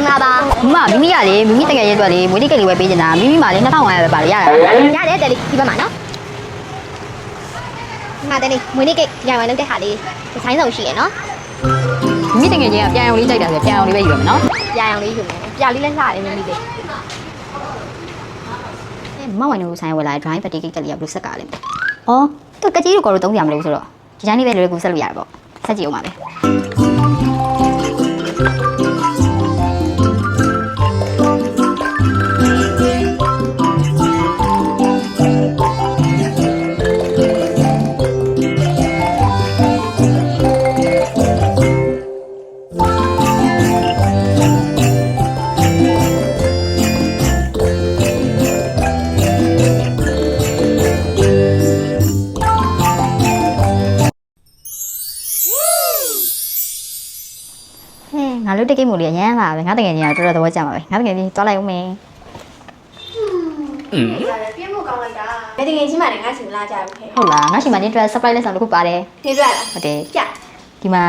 င်္ဂလာပါမမမိမိကလေမိမိတကယ်ရဲ့အတွက်လေမွေးနေ့ကိတ်လေးဝယ်ပေးနေတာမိမိမှလေ2500ပဲပါလေရတာရတယ်တယ်လေးဒီဘက်မှာနော်ဒီမှာတယ်လေးမွေးနေ့ကိတ်ရိုင်ဝိုင်းလုပ်တဲ့ဟာလေးဒီဇိုင်းစုံရှိရယ်နော်မိမိတကယ်ချင်းကပြန်အောင်လေးကြိုက်တာဆိုပြန်အောင်လေးပဲယူရမယ်နော်ပြအောင်လေးယူမယ်ပြလေးလည်းလှတယ်မင်းလေးတွေမဝိုင်တို့ဆိုင်ဝယ်လာ drawing party cake လေးကဘယ်လိုဆက်ကလဲအော်သူကကြီးတို့ကောတော့သုံးပြမလို့ဆိုတော့ဒီတိုင်းလေးပဲလွယ်လွယ်ကူဆက်လို့ရတယ်ပေါ့ဆက်ကြည့်အောင်ပါပဲ ဟဲ့ငါတို့တကိတ်မို့လေးအရန်ပါပဲငါတကယ်ချင်းကတော်တော်သဘောကျပါပဲငါတကယ်ချင်းတွားလိုက်အောင်မယ်ပြင်းမှုကောင်းလိုက်တာဘယ်တကယ်ချင်းမှလည်းငါစီမလာကြဘူးခဲဟုတ်လားငါရှိမှချင်း dress surprise လက်ဆောင်တစ်ခုပါတယ်နေပြလားဟုတ်တယ်ပြဒီမှာ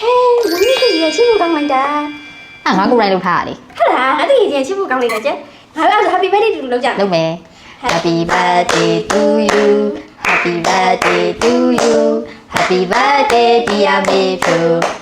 ဟဲမင်းလေးတွေချင်းမှုကောင်းလိုက်တာအာငါကိုယ်တိုင်လုပ်ထားတာလေဟုတ်လားငါတကယ်ချင်းချင်းမှုကောင်းလိုက်တာကျငါလည်း happy birthday တူလုပ်ကြလုပ်မယ် Happy birthday to you Happy birthday to you Happy birthday dear Maypro